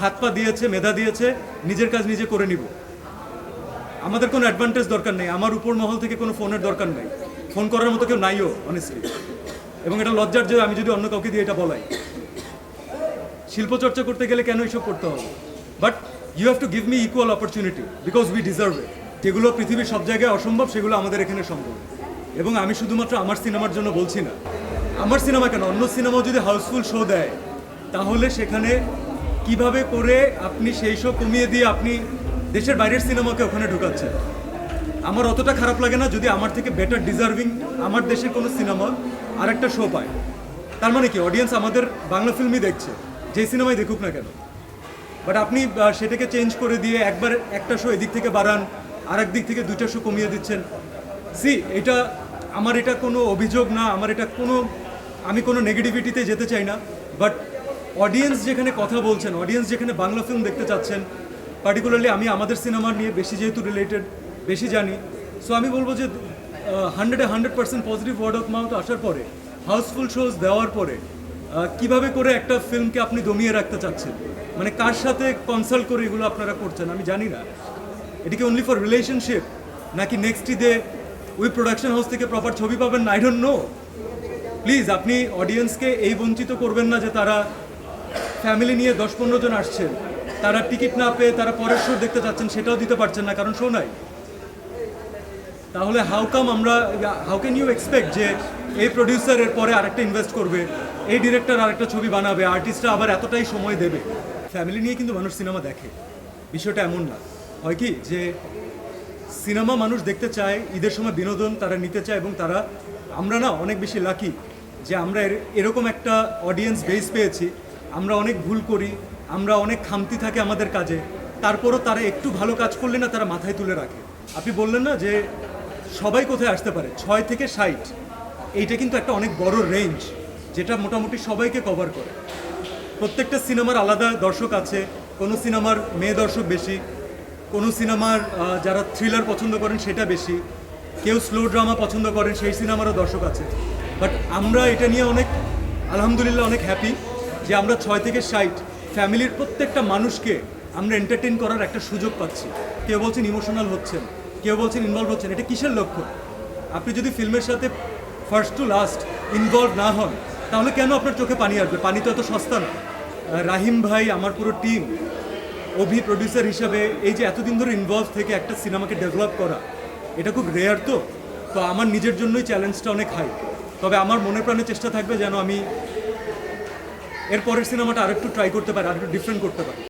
হাত পা দিয়েছে, মেধা দিয়েছে, নিজের কাজ নিজে করে নিব। আমাদের কোনো অ্যাডভান্টেজ দরকার নেই। আমার উপর মহল থেকে কোনো ফোনের দরকার নেই। ফোন করার মতো কেউ নাইও অনেস্টলি এবং এটা লজ্জার যে আমি যদি অন্য কাউকে দিয়ে এটা বলাই। শিল্প চর্চা করতে গেলে কেন এসব করতে হবে? But you have to give me equal opportunity because we deserve it যেগুলো পৃথিবীর সব জায়গায় অসম্ভব, সেগুলো আমাদের এখানে সম্ভব। এবং আমি শুধুমাত্র আমার সিনেমার জন্য বলছি না। আমার সিনেমা কেন? অন্য সিনেমাও যদি হাউসফুল শো দেয়, তাহলে সেখানে কীভাবে করে আপনি সেই শো কমিয়ে দিয়ে আপনি দেশের বাইরের সিনেমাকে ওখানে ঢুকাচ্ছেন? আমার অতটা খারাপ লাগে না যদি আমার থেকে বেটার ডিজার্ভিং আমার দেশের কোনো সিনেমা আর একটা শো পায়। তার মানে কি? অডিয়েন্স আমাদের বাংলা ফিল্মই দেখছে, যে সিনেমাই দেখুক না কেন? বাট আপনি সেটাকে চেঞ্জ করে দিয়ে একবার একটা শো এদিক থেকে বাড়ান আর দিক থেকে দুইটা শো কমিয়ে দিচ্ছেন। সি এটা আমার এটা কোনো অভিযোগ না, আমার এটা কোনো, আমি কোনো নেগেটিভিটিতে যেতে চাই না। বাট অডিয়েন্স যেখানে কথা বলছেন অডিয়েন্স যেখানে বাংলা ফিল্ম দেখতে চাচ্ছেন পার্টিকুলারলি আমি আমাদের সিনেমা নিয়ে বেশি যেহেতু রিলেটেড বেশি জানি সো আমি বলব যে হান্ড্রেডে hundred percent positive word of mouth আসার পরে হাউসফুল শোজ দেওয়ার পরে কীভাবে করে একটা ফিল্মকে আপনি দমিয়ে রাখতে চাচ্ছেন? মানে কার সাথে কনসাল্ট করে এগুলো আপনারা করছেন? আমি জানি না। এটিকে অনলি ফর রিলেশনশিপ নাকি নেক্সট ডে ওই প্রোডাকশন হাউস থেকে প্রপার ছবি পাবেন? না আই ডোন্ট নো প্লিজ আপনি অডিয়েন্সকে এই বঞ্চিত করবেন না যে তারা ফ্যামিলি নিয়ে দশ পনেরো জন আসছেন। তারা টিকিট না পেয়ে তারা পরের শো দেখতে চাচ্ছেন সেটাও দিতে পারছেন না, কারণ শো নাই। তাহলে হাউ কাম আমরা হাউ ক্যান ইউ এক্সপেক্ট যে এই প্রডিউসার এর পরে আরেকটা ইনভেস্ট করবে এই ডিরেক্টর আরেকটা ছবি বানাবে আর্টিস্টরা আবার এতটাই সময় দেবে? ফ্যামিলি নিয়ে কিন্তু মানুষ সিনেমা দেখে। বিষয়টা এমন না। হয় কি যে সিনেমা মানুষ দেখতে চায়, ঈদের সময় বিনোদন তারা নিতে চায় এবং তারা, আমরা না অনেক বেশি লাকি যে আমরা এর- এরকম একটা অডিয়েন্স বেস পেয়েছি। আমরা অনেক ভুল করি, আমরা অনেক খামতি থাকে আমাদের কাজে, তারপরও তারা একটু ভালো কাজ করলে না তারা মাথায় তুলে রাখে। আপনি বললেন না যে সবাই কোথায় আসতে পারে? ছয় থেকে ষাট। এইটা কিন্তু একটা অনেক বড় রেঞ্জ যেটা মোটামুটি সবাইকে কভার করে। প্রত্যেকটা সিনেমার আলাদা দর্শক আছে, কোনো সিনেমার মেয়ে দর্শক বেশি, কোনো সিনেমার যারা থ্রিলার পছন্দ করেন সেটা বেশি, কেউ স্লো ড্রামা পছন্দ করেন সেই সিনেমারও দর্শক আছে। বাট আমরা এটা নিয়ে অনেক, আলহামদুলিল্লাহ অনেক হ্যাপি যে আমরা ছয় থেকে ষাট ফ্যামিলির প্রত্যেকটা মানুষকে আমরা এন্টারটেন করার একটা সুযোগ পাচ্ছি। কেউ বলছেন ইমোশনাল হচ্ছেন, কেউ বলছেন ইনভলভ হচ্ছেন, এটা কিসের লক্ষ্য? আপনি যদি ফিল্মের সাথে ফার্স্ট টু লাস্ট ইনভলভ না হন, তাহলে কেন আপনার চোখে পানি আসবে? পানি তো এত সস্তা না। রাহিম ভাই আমার পুরো টিম অভি প্রডিউসার হিসাবে এই যে এতদিন ধরে ইনভলভ থেকে একটা সিনেমাকে ডেভেলপ করা, এটা খুব রেয়ার তো। তো আমার নিজের জন্যই চ্যালেঞ্জটা অনেক হাই তবে আমার মনে প্রাণে চেষ্টা থাকবে যেন আমি এর পরের সিনেমাটা আরেকটু ট্রাই করতে পারে আরেকটু ডিফারেন্ট করতে পারি।